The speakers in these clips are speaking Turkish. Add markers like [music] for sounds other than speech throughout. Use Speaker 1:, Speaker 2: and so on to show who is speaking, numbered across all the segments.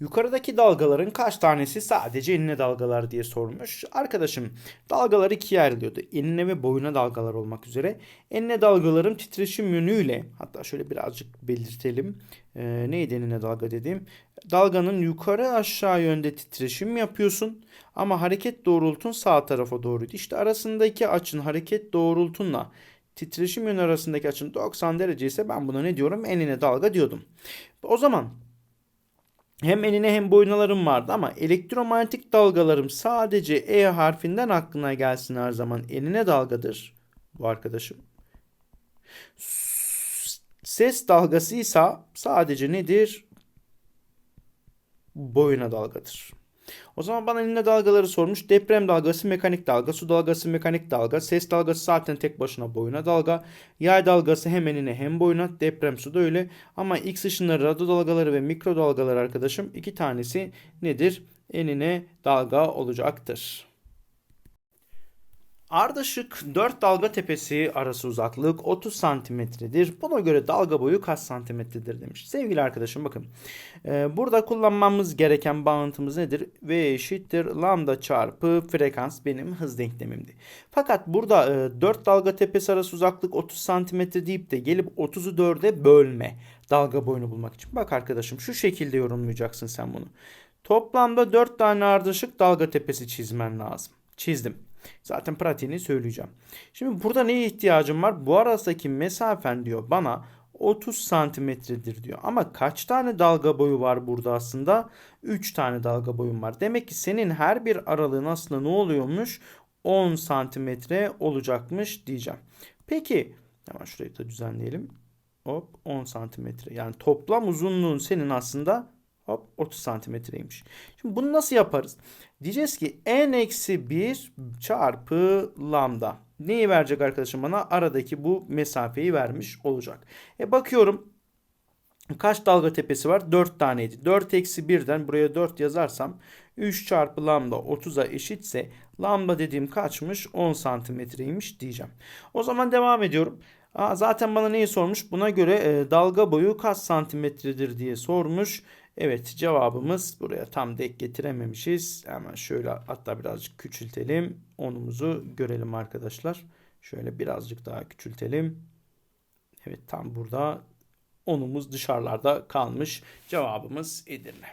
Speaker 1: Yukarıdaki dalgaların kaç tanesi sadece enine dalgalar diye sormuş. Arkadaşım dalgalar ikiye ayrılıyordu. Enine ve boyuna dalgalar olmak üzere. Enine dalgaların titreşim yönüyle hatta şöyle birazcık belirtelim. Ee, neydi enine dalga dediğim? Dalganın yukarı aşağı yönde titreşim yapıyorsun ama hareket doğrultun sağ tarafa doğruydu. İşte arasındaki açın hareket doğrultunla titreşim yönü arasındaki açın 90 derece ise ben buna ne diyorum? Enine dalga diyordum. O zaman hem enine hem boyunalarım vardı ama elektromanyetik dalgalarım sadece E harfinden aklına gelsin her zaman enine dalgadır bu arkadaşım. Ses dalgası ise sadece nedir? Boyuna dalgadır. O zaman bana enine dalgaları sormuş. Deprem dalgası mekanik dalga, su dalgası mekanik dalga, ses dalgası zaten tek başına boyuna dalga, yay dalgası hem enine hem boyuna, deprem su da öyle. Ama X ışınları, radyo dalgaları ve mikro dalgalar arkadaşım iki tanesi nedir? Enine dalga olacaktır. Ardışık 4 dalga tepesi arası uzaklık 30 santimetredir. Buna göre dalga boyu kaç santimetredir demiş. Sevgili arkadaşım bakın. E, burada kullanmamız gereken bağıntımız nedir? V eşittir lambda çarpı frekans benim hız denklemimdi. Fakat burada e, 4 dalga tepesi arası uzaklık 30 santimetre deyip de gelip 30'u 4'e bölme dalga boyunu bulmak için. Bak arkadaşım şu şekilde yorumlayacaksın sen bunu. Toplamda 4 tane ardışık dalga tepesi çizmen lazım. Çizdim. Zaten pratiğini söyleyeceğim. Şimdi burada neye ihtiyacım var? Bu arasındaki mesafen diyor bana 30 santimetredir diyor. Ama kaç tane dalga boyu var burada aslında? 3 tane dalga boyum var. Demek ki senin her bir aralığın aslında ne oluyormuş? 10 santimetre olacakmış diyeceğim. Peki hemen şurayı da düzenleyelim. Hop 10 santimetre. Yani toplam uzunluğun senin aslında Hop 30 santimetreymiş. Şimdi bunu nasıl yaparız? Diyeceğiz ki n eksi 1 çarpı lambda. Neyi verecek arkadaşım bana? Aradaki bu mesafeyi vermiş olacak. E bakıyorum kaç dalga tepesi var? 4 taneydi. 4 eksi 1'den buraya 4 yazarsam 3 çarpı lambda 30'a eşitse lambda dediğim kaçmış? 10 santimetreymiş diyeceğim. O zaman devam ediyorum. Aa, zaten bana neyi sormuş? Buna göre e, dalga boyu kaç santimetredir diye sormuş. Evet cevabımız buraya tam denk getirememişiz. Hemen şöyle hatta birazcık küçültelim. Onumuzu görelim arkadaşlar. Şöyle birazcık daha küçültelim. Evet tam burada onumuz dışarılarda kalmış. Cevabımız Edirne.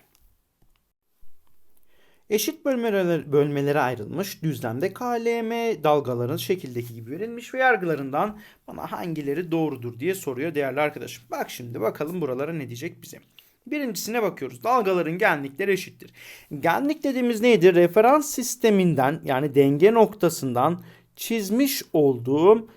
Speaker 1: Eşit bölmelere, bölmelere ayrılmış düzlemde KLM dalgaların şekildeki gibi verilmiş ve yargılarından bana hangileri doğrudur diye soruyor değerli arkadaşım. Bak şimdi bakalım buralara ne diyecek bize. Birincisine bakıyoruz. Dalgaların genlikleri eşittir. Genlik dediğimiz neydi? Referans sisteminden yani denge noktasından çizmiş olduğum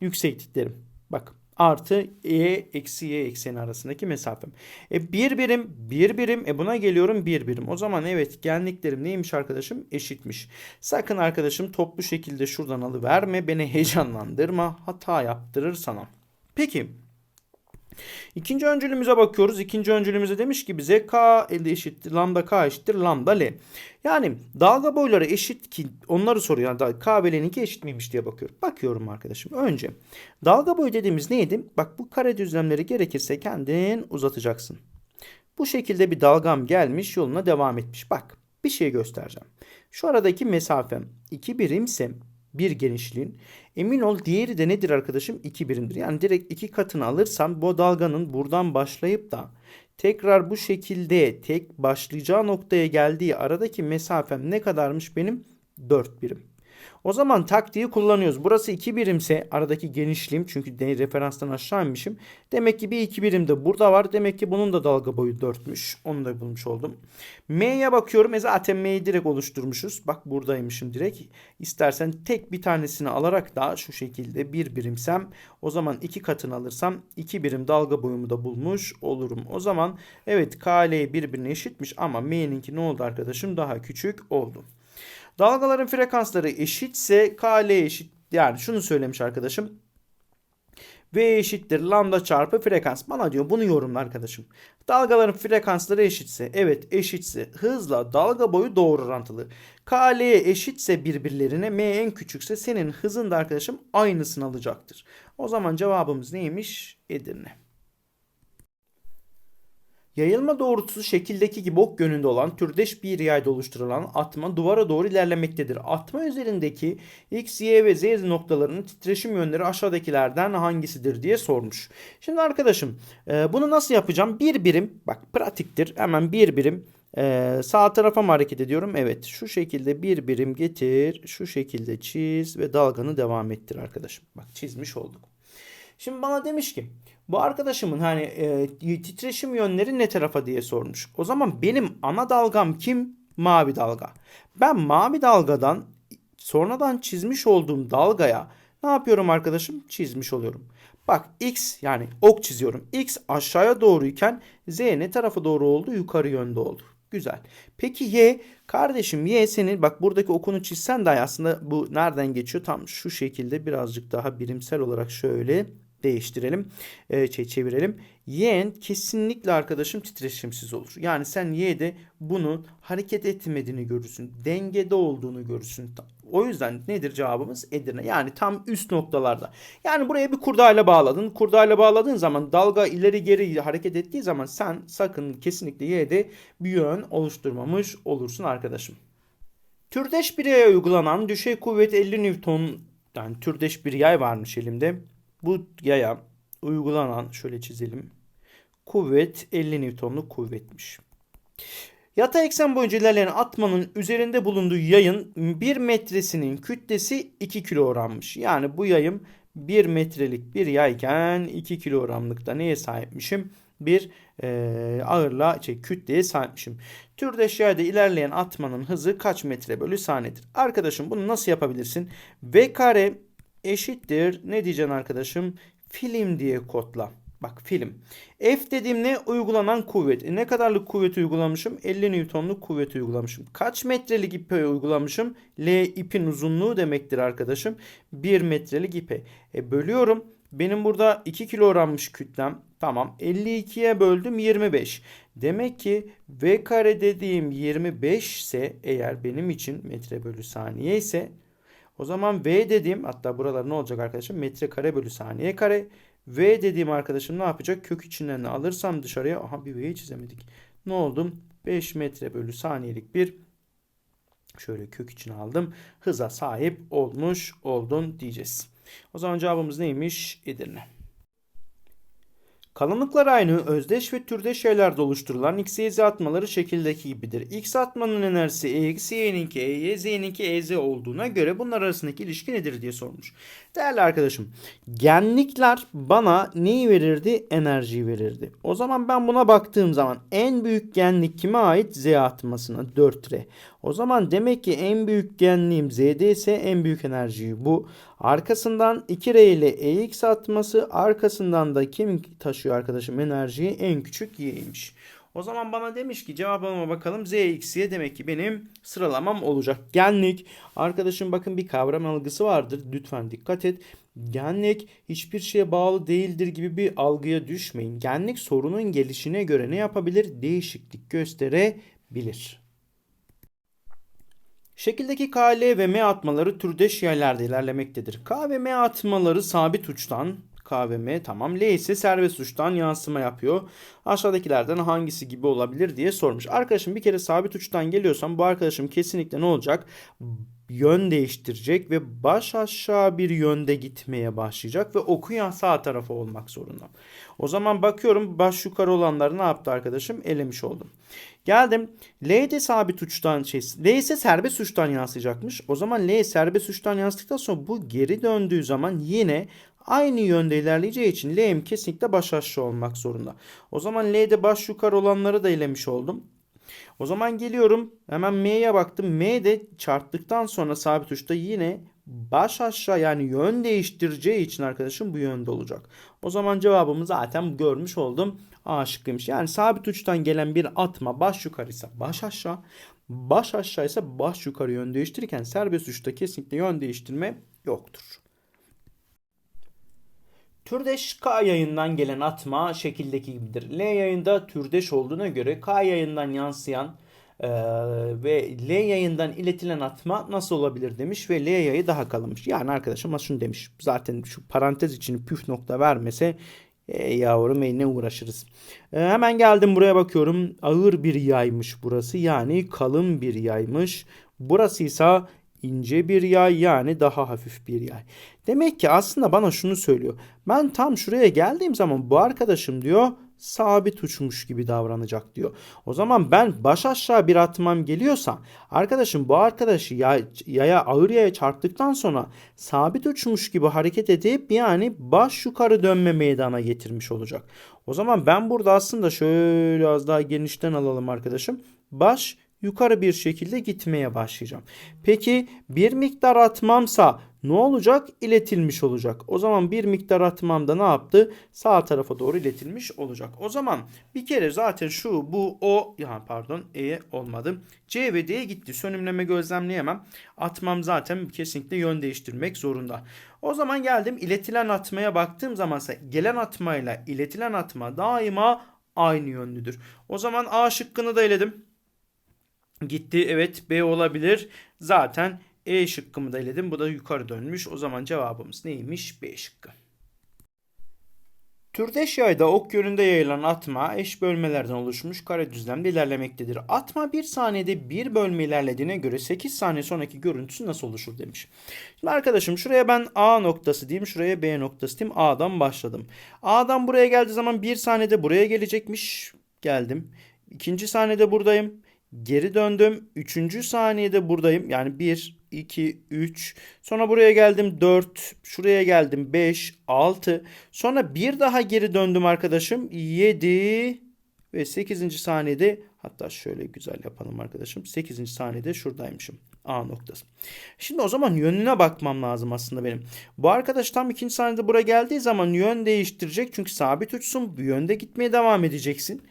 Speaker 1: yüksekliklerim. Bak artı e eksi y ekseni arasındaki mesafem. E bir birim bir birim e buna geliyorum bir birim. O zaman evet genliklerim neymiş arkadaşım? Eşitmiş. Sakın arkadaşım toplu şekilde şuradan alıverme. Beni heyecanlandırma. Hata yaptırır sana. Peki İkinci öncülümüze bakıyoruz. İkinci öncülümüze demiş ki bize k eşittir lambda k eşittir lambda l. Yani dalga boyları eşit ki onları soruyor. Yani k ve l'ninki eşit miymiş diye bakıyorum. Bakıyorum arkadaşım. Önce dalga boyu dediğimiz neydi? Bak bu kare düzlemleri gerekirse kendin uzatacaksın. Bu şekilde bir dalgam gelmiş yoluna devam etmiş. Bak bir şey göstereceğim. Şu aradaki mesafem 2 birimse bir genişliğin. Emin ol diğeri de nedir arkadaşım? 2 birimdir. Yani direkt iki katını alırsam bu dalganın buradan başlayıp da tekrar bu şekilde tek başlayacağı noktaya geldiği aradaki mesafem ne kadarmış benim? 4 birim. O zaman taktiği kullanıyoruz. Burası 2 birimse aradaki genişliğim çünkü referanstan aşağı inmişim. Demek ki bir 2 birim de burada var. Demek ki bunun da dalga boyu 4'müş. Onu da bulmuş oldum. M'ye bakıyorum. E zaten M'yi direkt oluşturmuşuz. Bak buradaymışım direkt. İstersen tek bir tanesini alarak da şu şekilde bir birimsem o zaman iki katını alırsam 2 birim dalga boyumu da bulmuş olurum. O zaman evet KL birbirine eşitmiş ama M'ninki ne oldu arkadaşım? Daha küçük oldu. Dalgaların frekansları eşitse KL eşit yani şunu söylemiş arkadaşım. V eşittir lambda çarpı frekans. Bana diyor bunu yorumla arkadaşım. Dalgaların frekansları eşitse evet eşitse hızla dalga boyu doğru orantılı. KL eşitse birbirlerine M en küçükse senin hızın da arkadaşım aynısını alacaktır. O zaman cevabımız neymiş? Edirne. Yayılma doğrultusu şekildeki gibi ok yönünde olan türdeş bir yayda oluşturulan atma duvara doğru ilerlemektedir. Atma üzerindeki X, Y ve Z noktalarının titreşim yönleri aşağıdakilerden hangisidir diye sormuş. Şimdi arkadaşım e, bunu nasıl yapacağım? Bir birim bak pratiktir hemen bir birim ee, sağ tarafa mı hareket ediyorum? Evet. Şu şekilde bir birim getir. Şu şekilde çiz ve dalganı devam ettir arkadaşım. Bak çizmiş olduk. Şimdi bana demiş ki bu arkadaşımın hani e, titreşim yönleri ne tarafa diye sormuş. O zaman benim ana dalgam kim? Mavi dalga. Ben mavi dalgadan sonradan çizmiş olduğum dalgaya ne yapıyorum arkadaşım? Çizmiş oluyorum. Bak x yani ok çiziyorum. x aşağıya doğruyken z ne tarafa doğru oldu? Yukarı yönde oldu. Güzel. Peki y kardeşim y senin bak buradaki okunu çizsen dahi aslında bu nereden geçiyor? Tam şu şekilde birazcık daha birimsel olarak şöyle değiştirelim. Şey, çevirelim. Y'en kesinlikle arkadaşım titreşimsiz olur. Yani sen Y'de bunun hareket etmediğini görürsün. Dengede olduğunu görürsün. O yüzden nedir cevabımız? Edirne. Yani tam üst noktalarda. Yani buraya bir kurdayla bağladın. Kurdayla bağladığın zaman dalga ileri geri hareket ettiği zaman sen sakın kesinlikle Y'de bir yön oluşturmamış olursun arkadaşım. Türdeş bir uygulanan düşey kuvvet 50 Newton yani türdeş bir yay varmış elimde. Bu yaya uygulanan şöyle çizelim. Kuvvet 50 Newton'luk kuvvetmiş. Yatay eksen boyunca ilerleyen atmanın üzerinde bulunduğu yayın 1 metresinin kütlesi 2 kilogrammış. Yani bu yayım 1 metrelik bir yayken 2 kilogramlıkta neye sahipmişim? Bir e, ağırlığa, şey, kütleye sahipmişim. Türdeş yayda ilerleyen atmanın hızı kaç metre bölü saniyedir? Arkadaşım bunu nasıl yapabilirsin? V kare eşittir. Ne diyeceksin arkadaşım? Film diye kodla. Bak film. F dediğim ne? Uygulanan kuvvet. E ne kadarlık kuvvet uygulamışım? 50 Newton'luk kuvvet uygulamışım. Kaç metrelik ipe uygulamışım? L ipin uzunluğu demektir arkadaşım. 1 metrelik ipe. E bölüyorum. Benim burada 2 kilogrammış kütlem. Tamam. 52'ye böldüm 25. Demek ki V kare dediğim 25 ise eğer benim için metre bölü saniye ise o zaman V dediğim hatta buralar ne olacak arkadaşım? Metre kare bölü saniye kare. V dediğim arkadaşım ne yapacak? Kök içinden alırsam dışarıya aha bir V'yi çizemedik. Ne oldum? 5 metre bölü saniyelik bir şöyle kök içine aldım. Hıza sahip olmuş oldun diyeceğiz. O zaman cevabımız neymiş? Edirne. Kalınlıklar aynı, özdeş ve türdeş yerlerde oluşturulan x, y, z atmaları şekildeki gibidir. X atmanın enerjisi E eksi y'ninki E, y, z'ninki e, z olduğuna göre bunlar arasındaki ilişki nedir diye sormuş. Değerli arkadaşım, genlikler bana neyi verirdi? Enerjiyi verirdi. O zaman ben buna baktığım zaman en büyük genlik kime ait? Z atmasına 4R. O zaman demek ki en büyük genliğim Z'de ise en büyük enerjiyi bu. Arkasından 2R ile EX atması arkasından da kim taşıyor arkadaşım enerjiyi? En küçük Y'ymiş. O zaman bana demiş ki cevabıma bakalım Z x'ye demek ki benim sıralamam olacak. Genlik arkadaşım bakın bir kavram algısı vardır. Lütfen dikkat et. Genlik hiçbir şeye bağlı değildir gibi bir algıya düşmeyin. Genlik sorunun gelişine göre ne yapabilir? Değişiklik gösterebilir. Şekildeki K, L ve M atmaları türdeş yerlerde ilerlemektedir. K ve M atmaları sabit uçtan, K ve M tamam. L ise serbest uçtan yansıma yapıyor. Aşağıdakilerden hangisi gibi olabilir diye sormuş. Arkadaşım bir kere sabit uçtan geliyorsam bu arkadaşım kesinlikle ne olacak? Yön değiştirecek ve baş aşağı bir yönde gitmeye başlayacak ve okuyan sağ tarafı olmak zorunda. O zaman bakıyorum baş yukarı olanları ne yaptı arkadaşım? Elemiş oldum. Geldim. L'de sabit uçtan şey. L ise serbest uçtan yansıyacakmış. O zaman L serbest uçtan yansıdıktan sonra bu geri döndüğü zaman yine aynı yönde ilerleyeceği için L'm kesinlikle baş aşağı olmak zorunda. O zaman L'de baş yukarı olanları da elemiş oldum. O zaman geliyorum hemen M'ye baktım. M de çarptıktan sonra sabit uçta yine baş aşağı yani yön değiştireceği için arkadaşım bu yönde olacak. O zaman cevabımı zaten görmüş oldum. A şıkkıymış. Yani sabit uçtan gelen bir atma baş yukarıysa baş aşağı, baş aşağı ise baş yukarı yön değiştirirken serbest uçta kesinlikle yön değiştirme yoktur. Türdeş K yayından gelen atma şekildeki gibidir. L yayında türdeş olduğuna göre K yayından yansıyan ee, ve L yayından iletilen atma nasıl olabilir demiş ve L yayı daha kalınmış. Yani arkadaşım şunu demiş. Zaten şu parantez için püf nokta vermese E yavrum e, ne uğraşırız. E, hemen geldim buraya bakıyorum. Ağır bir yaymış burası. Yani kalın bir yaymış. Burası ise ince bir yay yani daha hafif bir yay. Demek ki aslında bana şunu söylüyor. Ben tam şuraya geldiğim zaman bu arkadaşım diyor sabit uçmuş gibi davranacak diyor. O zaman ben baş aşağı bir atmam geliyorsa arkadaşım bu arkadaşı yay, yaya ağır yaya çarptıktan sonra sabit uçmuş gibi hareket edip yani baş yukarı dönme meydana getirmiş olacak. O zaman ben burada aslında şöyle az daha genişten alalım arkadaşım. Baş yukarı bir şekilde gitmeye başlayacağım. Peki bir miktar atmamsa ne olacak? İletilmiş olacak. O zaman bir miktar atmamda ne yaptı? Sağ tarafa doğru iletilmiş olacak. O zaman bir kere zaten şu, bu, o, ya pardon, E olmadı. C ve D'ye gitti. Sönümleme gözlemleyemem. Atmam zaten kesinlikle yön değiştirmek zorunda. O zaman geldim iletilen atmaya baktığım zamansa gelen atmayla iletilen atma daima aynı yönlüdür. O zaman A şıkkını da eledim. Gitti evet B olabilir. Zaten E şıkkımı da eledim. Bu da yukarı dönmüş. O zaman cevabımız neymiş? B şıkkı. Türdeş yayda ok yönünde yayılan atma eş bölmelerden oluşmuş kare düzlemde ilerlemektedir. Atma 1 saniyede bir bölme ilerlediğine göre 8 saniye sonraki görüntüsü nasıl oluşur demiş. Şimdi arkadaşım şuraya ben A noktası diyeyim şuraya B noktası diyeyim A'dan başladım. A'dan buraya geldiği zaman 1 saniyede buraya gelecekmiş. Geldim. İkinci saniyede buradayım. Geri döndüm. Üçüncü saniyede buradayım. Yani 1, 2, 3. Sonra buraya geldim 4. Şuraya geldim 5, 6. Sonra bir daha geri döndüm arkadaşım. 7 ve 8. saniyede hatta şöyle güzel yapalım arkadaşım. 8. saniyede şuradaymışım. A noktası. Şimdi o zaman yönüne bakmam lazım aslında benim. Bu arkadaş tam ikinci saniyede buraya geldiği zaman yön değiştirecek. Çünkü sabit uçsun. Bu yönde gitmeye devam edeceksin.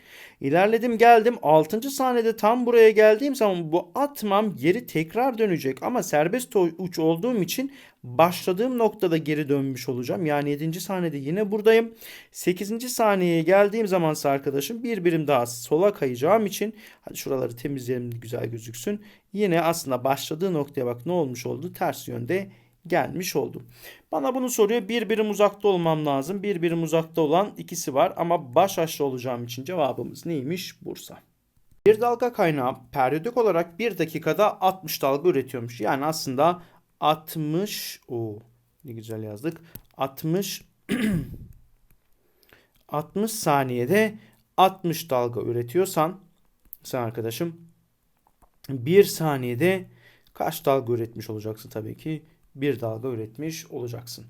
Speaker 1: İlerledim geldim 6. saniyede tam buraya geldiğim zaman bu atmam geri tekrar dönecek ama serbest uç olduğum için başladığım noktada geri dönmüş olacağım. Yani 7. saniyede yine buradayım. 8. saniyeye geldiğim zamansa arkadaşım bir birim daha sola kayacağım için hadi şuraları temizleyelim güzel gözüksün. Yine aslında başladığı noktaya bak ne olmuş oldu? Ters yönde gelmiş oldum. Bana bunu soruyor. Bir birim uzakta olmam lazım. Bir birim uzakta olan ikisi var ama baş aşağı olacağım için cevabımız neymiş? Bursa. Bir dalga kaynağı periyodik olarak bir dakikada 60 dalga üretiyormuş. Yani aslında 60 o ne güzel yazdık. 60 60 [clears throat] saniyede 60 dalga üretiyorsan sen arkadaşım 1 saniyede kaç dalga üretmiş olacaksın tabii ki? Bir dalga üretmiş olacaksın.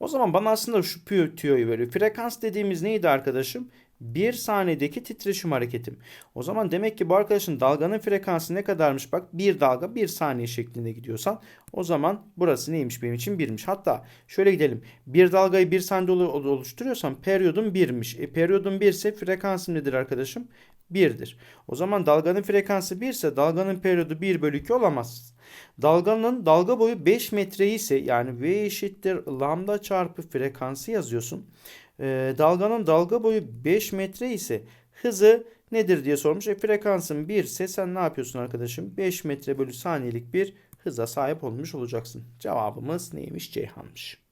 Speaker 1: O zaman bana aslında şu tüyoyu veriyor. Frekans dediğimiz neydi arkadaşım? Bir saniyedeki titreşim hareketim. O zaman demek ki bu arkadaşın dalganın frekansı ne kadarmış? Bak bir dalga bir saniye şeklinde gidiyorsan o zaman burası neymiş benim için birmiş. Hatta şöyle gidelim. Bir dalgayı bir saniyede oluşturuyorsam periyodum birmiş. E periyodum bir frekansım nedir arkadaşım? Birdir. O zaman dalganın frekansı 1 ise dalganın periyodu 1 bölü 2 olamaz. Dalganın dalga boyu 5 metre ise yani V eşittir lambda çarpı frekansı yazıyorsun. Ee, dalganın dalga boyu 5 metre ise hızı nedir diye sormuş. E frekansın 1 ise sen ne yapıyorsun arkadaşım? 5 metre bölü saniyelik bir hıza sahip olmuş olacaksın. Cevabımız neymiş? Ceyhan'mış.